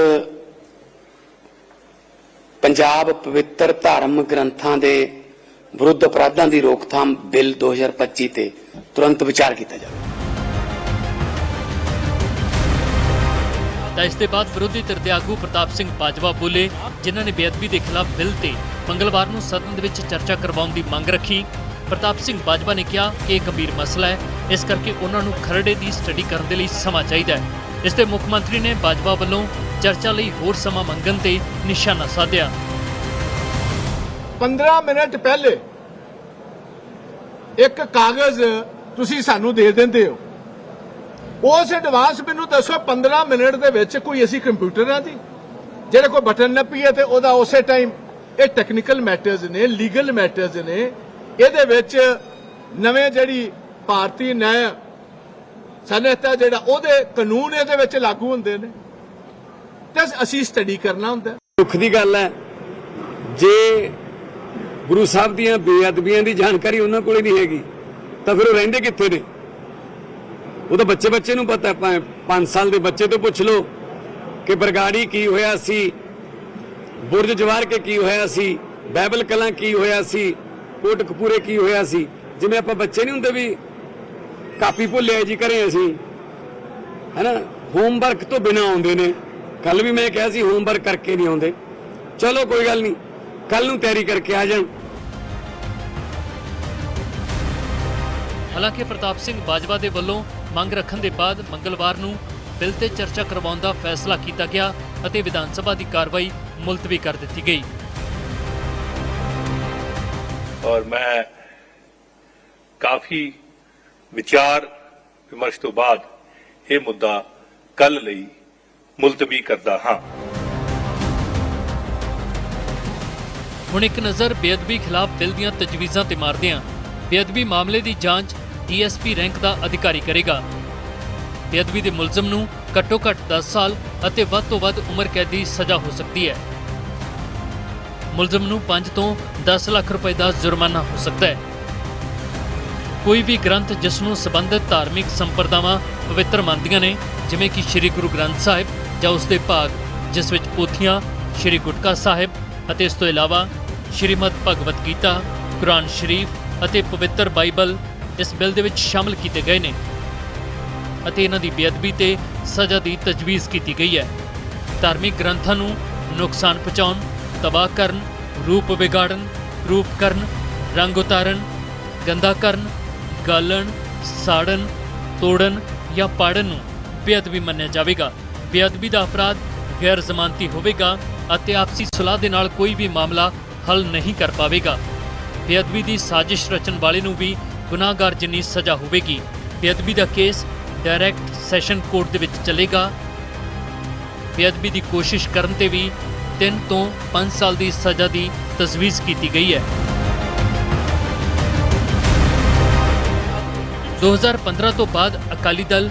ਪੰਜਾਬ ਪਵਿੱਤਰ ਧਾਰਮ ਗ੍ਰੰਥਾਂ ਦੇ ਵਿਰੁੱਧ ਅਪਰਾਧਾਂ ਦੀ ਰੋਕਥਾਮ ਬਿੱਲ 2025 ਤੇ ਤੁਰੰਤ ਵਿਚਾਰ ਕੀਤਾ ਜਾਵੇ। ਤਾਂ ਇਸ ਦੇ ਬਾਅਦ ਵਿਰੋਧੀ ਧਿਰ ਦੇ ਆਗੂ ਪ੍ਰਤਾਪ ਸਿੰਘ ਬਾਜਵਾ ਬੋਲੇ, ਜਿਨ੍ਹਾਂ ਨੇ ਬੇਅਦਬੀ ਦੇ ਖਿਲਾਫ ਬਿੱਲ ਤੇ ਮੰਗਲਵਾਰ ਨੂੰ ਸਦਨ ਦੇ ਵਿੱਚ ਚਰਚਾ ਕਰਵਾਉਣ ਦੀ ਮੰਗ ਰੱਖੀ। ਪ੍ਰਤਾਪ ਸਿੰਘ ਬਾਜਵਾ ਨੇ ਕਿਹਾ ਕਿ ਇਹ ਗੰਭੀਰ ਮਸਲਾ ਹੈ। ਇਸ ਕਰਕੇ ਉਹਨਾਂ ਨੂੰ ਖਰੜੇ ਦੀ ਸਟੱਡੀ ਕਰਨ ਦੇ ਲਈ ਸਮਾਂ ਚਾਹੀਦਾ ਹੈ। ਇਸ ਤੇ ਮੁੱਖ ਮੰਤਰੀ ਨੇ ਬਾਜਵਾ ਵੱਲੋਂ ਚਰਚਾ ਲਈ ਹੋਰ ਸਮਾਂ ਮੰਗਣ ਤੇ ਨਿਸ਼ਾਨਾ ਸਾਧਿਆ। 15 ਮਿੰਟ ਪਹਿਲੇ ਇੱਕ ਕਾਗਜ਼ ਤੁਸੀਂ ਸਾਨੂੰ ਦੇ ਦਿੰਦੇ ਹੋ। ਉਸ ਐਡਵਾਂਸ ਮੈਨੂੰ ਦੱਸੋ 15 ਮਿੰਟ ਦੇ ਵਿੱਚ ਕੋਈ ਅਸੀਂ ਕੰਪਿਊਟਰਾਂ ਦੀ ਜਿਹੜੇ ਕੋਈ ਬਟਨ ਨੱਪੀਏ ਤੇ ਉਹਦਾ ਉਸੇ ਟਾਈਮ ਇਹ ਟੈਕਨੀਕਲ ਮੈਟਰਸ ਨੇ ਲੀਗਲ ਮੈਟਰਸ ਨੇ ਇਹਦੇ ਵਿੱਚ ਨਵੇਂ ਜਿਹੜੀ ਭਾਰਤੀ ਨਿਆਂ ਸੰਹਿਤਾ ਜਿਹੜਾ, ਉਹਦੇ ਕਾਨੂੰਨ ਇਹਦੇ ਵਿੱਚ ਲਾਗੂ ਹੁੰਦੇ ਨੇ। ਤੇ ਅਸੀਂ ਸਟੱਡੀ ਕਰਨਾ ਹੁੰਦਾ। ਦੁੱਖ ਦੀ ਗੱਲ ਹੈ, ਜੇ ਗੁਰੂ ਸਾਹਿਬ ਦੀਆਂ ਬੇਅਦਬੀਆਂ ਦੀ ਜਾਣਕਾਰੀ ਉਹਨਾਂ ਕੋਲੇ ਨਹੀਂ ਹੈਗੀ, ਤਾਂ ਫਿਰ ਉਹ ਰਹਿੰਦੇ ਕਿੱਥੇ ਨੇ? ਉਹ ਤਾਂ ਬੱਚੇ ਬੱਚੇ ਨੂੰ ਪਤਾ ਹੈ 5 ਸਾਲ ਦੇ ਬੱਚੇ ਤੋਂ ਪੁੱਛ ਲਓ ਕਿ ਬਰਗਾੜੀ ਕੀ ਹੋਇਆ ਸੀ, ਬੁਰਜ ਜਵਾਰ ਕੇ ਕੀ ਹੋਇਆ ਸੀ ਬਾਈਬਲ ਕਲਾਂ ਕੀ ਹੋਇਆ ਸੀ ਕੋਟ ਕੀ ਹੋਇਆ ਸੀ? ਜਿਵੇਂ ਆਪਾਂ ਬੱਚੇ ਨਹੀਂ ਹੁੰਦੇ ਵੀ ਕਾਪੀ ਭੁੱਲਿਆ ਜੀ ਘਰੇ ਅਸੀਂ। ਹੈਨਾ? ਹੋਮਵਰਕ ਤੋਂ ਬਿਨਾ ਆਉਂਦੇ ਨੇ। ਕੱਲ ਵੀ ਮੈਂ ਕਿਹਾ ਸੀ ਹੋਮਵਰਕ ਕਰਕੇ ਨਹੀਂ ਆਉਂਦੇ। ਚਲੋ ਕੋਈ ਗੱਲ ਨਹੀਂ। ਕੱਲ ਨੂੰ ਤਿਆਰੀ ਕਰਕੇ ਆ ਜਾਣ। ਹਾਲਾਂਕਿ ਪ੍ਰਤਾਪ ਸਿੰਘ ਬਾਜਵਾ ਦੇ ਵੱਲੋਂ ਮੰਗ ਰੱਖਣ ਦੇ ਬਾਅਦ ਮੰਗਲਵਾਰ ਨੂੰ ਬਿੱਲ ਤੇ ਚਰਚਾ ਕਰਵਾਉਣ ਦਾ ਫੈਸਲਾ ਕੀਤਾ ਗਿਆ ਅਤੇ ਵਿਧਾਨ ਸਭਾ ਦੀ ਕਾਰਵਾਈ ਮੁਲਤਵੀ ਕਰ ਦਿੱਤੀ ਗਈ। ਔਰ ਮੈਂ ਕਾਫੀ ਵਿਚਾਰ ਵਿਮਰਸ਼ ਤੋਂ ਬਾਅਦ ਇਹ ਮੁੱਦਾ ਕੱਲ ਲਈ ਮੁਲਤਵੀ ਕਰਦਾ ਹਾਂ। ਹੁਣ ਇੱਕ ਨਜ਼ਰ ਬੇਅਦਬੀ ਖਿਲਾਫ ਦਿਲ ਦੀਆਂ ਤਜਵੀਜ਼ਾਂ ਤੇ ਮਾਰਦੇ ਹਾਂ ਬੇਅਦਬੀ ਮਾਮਲੇ ਦੀ ਜਾਂਚ ਡੀਐਸਪੀ ਰੈਂਕ ਦਾ ਅਧਿਕਾਰੀ ਕਰੇਗਾ। ਬੇਅਦਬੀ ਦੇ ਮੁਲਜ਼ਮ ਨੂੰ ਘੱਟੋ ਘੱਟ 10 ਸਾਲ ਅਤੇ ਵੱਧ ਤੋਂ ਵੱਧ ਉਮਰ ਕੈਦ ਦੀ ਸਜ਼ਾ ਹੋ ਸਕਦੀ ਹੈ। ਮੁਲਜ਼ਮ ਨੂੰ 5 ਤੋਂ 10 ਲੱਖ ਰੁਪਏ ਦਾ ਜੁਰਮਾਨਾ ਹੋ ਸਕਦਾ ਹੈ। ਕੋਈ ਵੀ ਗ੍ਰੰਥ ਜਿਸ ਨੂੰ ਸੰਬੰਧਿਤ ਧਾਰਮਿਕ ਸੰਪਰਦਾਵਾਂ ਪਵਿੱਤਰ ਮੰਨਦੀਆਂ ਨੇ, ਜਿਵੇਂ ਕਿ ਸ੍ਰੀ ਗੁਰੂ ਗ੍ਰੰਥ ਸਾਹਿਬ ਜਾਂ ਉਸ ਦੇ ਭਾਗ, ਜਿਸ ਵਿੱਚ ਪੋਥੀਆਂ, ਸ੍ਰੀ ਗੁਟਕਾ ਸਾਹਿਬ ਅਤੇ ਇਸ ਤੋਂ ਇਲਾਵਾ ਸ਼੍ਰੀਮਦ ਭਗਵਤ ਗੀਤਾ, ਕੁਰਾਨ ਸ਼ਰੀਫ ਅਤੇ ਪਵਿੱਤਰ ਬਾਈਬਲ ਇਸ ਬਿੱਲ ਦੇ ਵਿੱਚ ਸ਼ਾਮਲ ਕੀਤੇ ਗਏ ਨੇ ਅਤੇ ਇਹਨਾਂ ਦੀ ਬੇਅਦਬੀ ਤੇ ਸਜ਼ਾ ਦੀ ਤਜਵੀਜ਼ ਕੀਤੀ ਗਈ ਹੈ। ਧਾਰਮਿਕ ਗ੍ਰੰਥਾਂ ਨੂੰ ਨੁਕਸਾਨ ਪਹੁੰਚਾਉਣ ਤਬਾਹ ਕਰਨ, ਰੂਪ ਵਿਗਾੜਨ, ਰੂਪ ਕਰਨ, ਰੰਗ ਉਤਾਰਨ, ਗੰਦਾ ਕਰਨ, ਗਾਲਣ, ਸਾੜਨ, ਤੋੜਨ ਜਾਂ ਪਾੜਨ ਨੂੰ ਬੇਅਦਬੀ ਮੰਨਿਆ ਜਾਵੇਗਾ। ਬੇਅਦਬੀ ਦਾ ਅਪਰਾਧ ਗੈਰ ਜ਼ਮਾਨਤੀ ਹੋਵੇਗਾ ਅਤੇ ਆਪਸੀ ਸੁਲਾਹ ਦੇ ਨਾਲ ਕੋਈ ਵੀ ਮਾਮਲਾ ਹੱਲ ਨਹੀਂ ਕਰ ਪਾਵੇਗਾ। ਬੇਅਦਬੀ ਦੀ ਸਾਜ਼ਿਸ਼ ਰਚਣ ਵਾਲੇ ਨੂੰ ਵੀ ਗੁਨਾਹਗਾਰ ਜਿੰਨੀ ਸਜ਼ਾ ਹੋਵੇਗੀ। ਬੇਅਦਬੀ ਦਾ ਕੇਸ ਡਾਇਰੈਕਟ ਸੈਸ਼ਨ ਕੋਰਟ ਦੇ ਵਿੱਚ ਚੱਲੇਗਾ। ਬੇਅਦਬੀ ਦੀ ਕੋਸ਼ਿਸ਼ ਕਰਨ ਤੇ ਵੀ 3 ਤੋਂ 5 ਸਾਲ ਦੀ ਸਜ਼ਾ ਦੀ ਤਜਵੀਜ਼ ਕੀਤੀ ਗਈ ਹੈ। 2015 ਤੋਂ ਬਾਅਦ ਅਕਾਲੀ ਦਲ